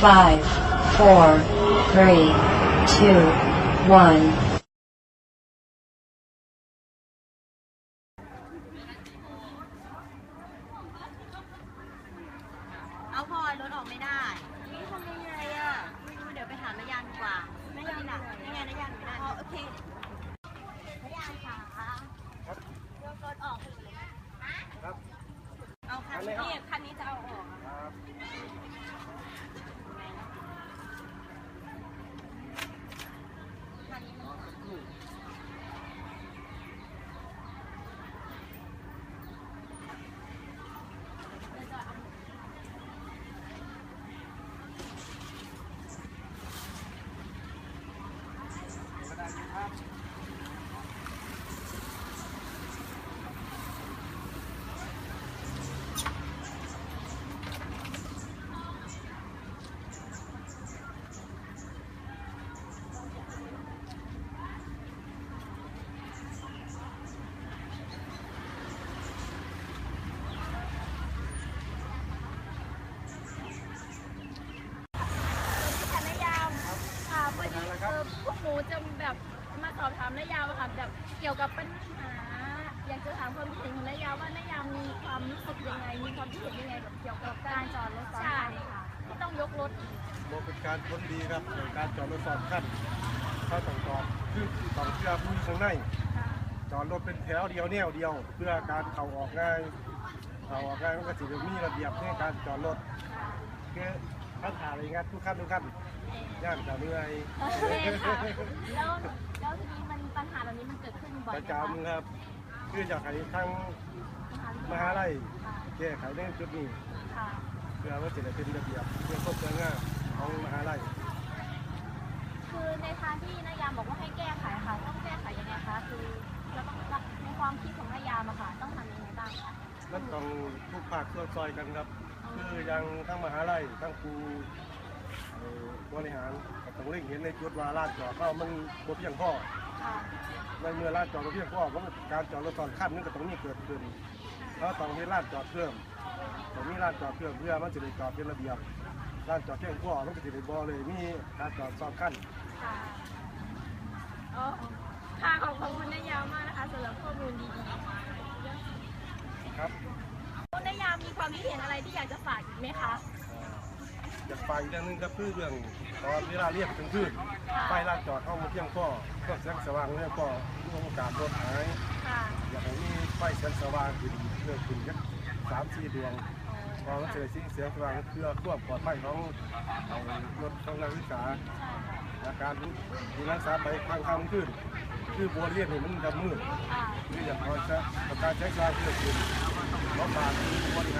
Five, four, three, two, one. เอาพลอยรถออกไม่ได้นี่ทำยังไงอะไม่รู้เดี๋ยวไปถามนายานดีกว่านายันอะยังไงนายานไม่ได้อ๋อโอเคนายานค่ะยกรถออกเลยครับเอาคันนี้คันนี้จะเอาออกอะครับ คันนี้มัน ก็ได้ครับ ค่ะนายามค่ะพอดีเออพวกหนู จะแบบมาสอบถามนายามอะค่ะแบบเกี่ยวกับปัญหา อยากจะถามความคิดเห็นของนายามว่านายามมีความรู้สึกยังไง มีความคิดเห็นยังไงกับเกี่ยวกับการจอดรถซ้อนท้ายค่ะที่ต้องยกรถโมเป็นการพ้นดีครับในการจอดรถสองขั้นเข้าต้องจอดคือต้องเชื่อผู้ข้างในจอดรถเป็นแถวเดียวแนวเดียว เพื่อการเข้าออกง่ายเข้าออกง่ายมันก็จะมีระเบียบในการจอดรถคือ ท่านถ่ายอะไรงัดทุกขั้นทุกขั้นย่านจะเหนื่อยโอเคค่ะแล้วแล้วทีนี้มันปัญหาเหล่านี้มันเกิดขึ้นบ่อยปไหมระคะจำครับคืออยากให้ทั้งมหาลัยแก้ไขในจุดนี้ ค่ะเพื่อว่าจะได้เป็นระเบียบเพื่อครอบครัวงานของมหาลัย คือในทางที่นายามบอกว่าให้แก้ไขค่ะ ต้องแก้ไขยังไงคะ คือเราต้องรับในความคิดของนายามอะค่ะ ต้องทำยังไงบ้างคะ มันต้องทุกภาคส่วนซอยกันครับ คือยังทั้งมหาลัยทั้งครูเอ่อบริหารก็ต้องเร่งเห็นในจุดว่าลาดจอดเข้ามันบ่เพียงพอค่ะในเมื่อลาดจอดบ่เพียงพอเพราะการจอดรถตอนขั้นนึงก็ต้องมีเกิดขึ้นแล้วต้องมีลาดจอดเพิ่มต้องมีลาดจอดเพิ่มเพื่อมันจะได้จอดเป็นระเบียบลาดจอดเพียงพอมันก็จะได้บ่เลยมีการจอดสองขั้น ค่ะอ๋อค่ะขอบคุณนายามมากนะคะสำหรับข้อมูลดีครับๆคุณนายามมีความคิดเห็นอะไรที่อยากจะฝากอีกไหมคะอยากไปอีกเรื่องหนึงก็คือเรื่องตอนเวลาเรียกกลางคืนไฟลาดจอดเข้ามาเพียงพอก็แสงสว่างเพียงพอมีโอกาสรถหายค่ะ อยากให้มีไฟแสงสว่างขึ้นเพื่อขึ้นกันสามสี่ดวงพอมันเจอสิ่งเสียงสว่างเพื่อควบปลอดภัยของเอารถของนักศึกษาและการดูรักษาไปกลางค่ำขึ้น คือบัวเรียนนี่มันจะมืดค่ะคืออยากให้จะประกาศใช้สว่างเพื่อขึ้นรถบาทบริหารถูกครับค่ะ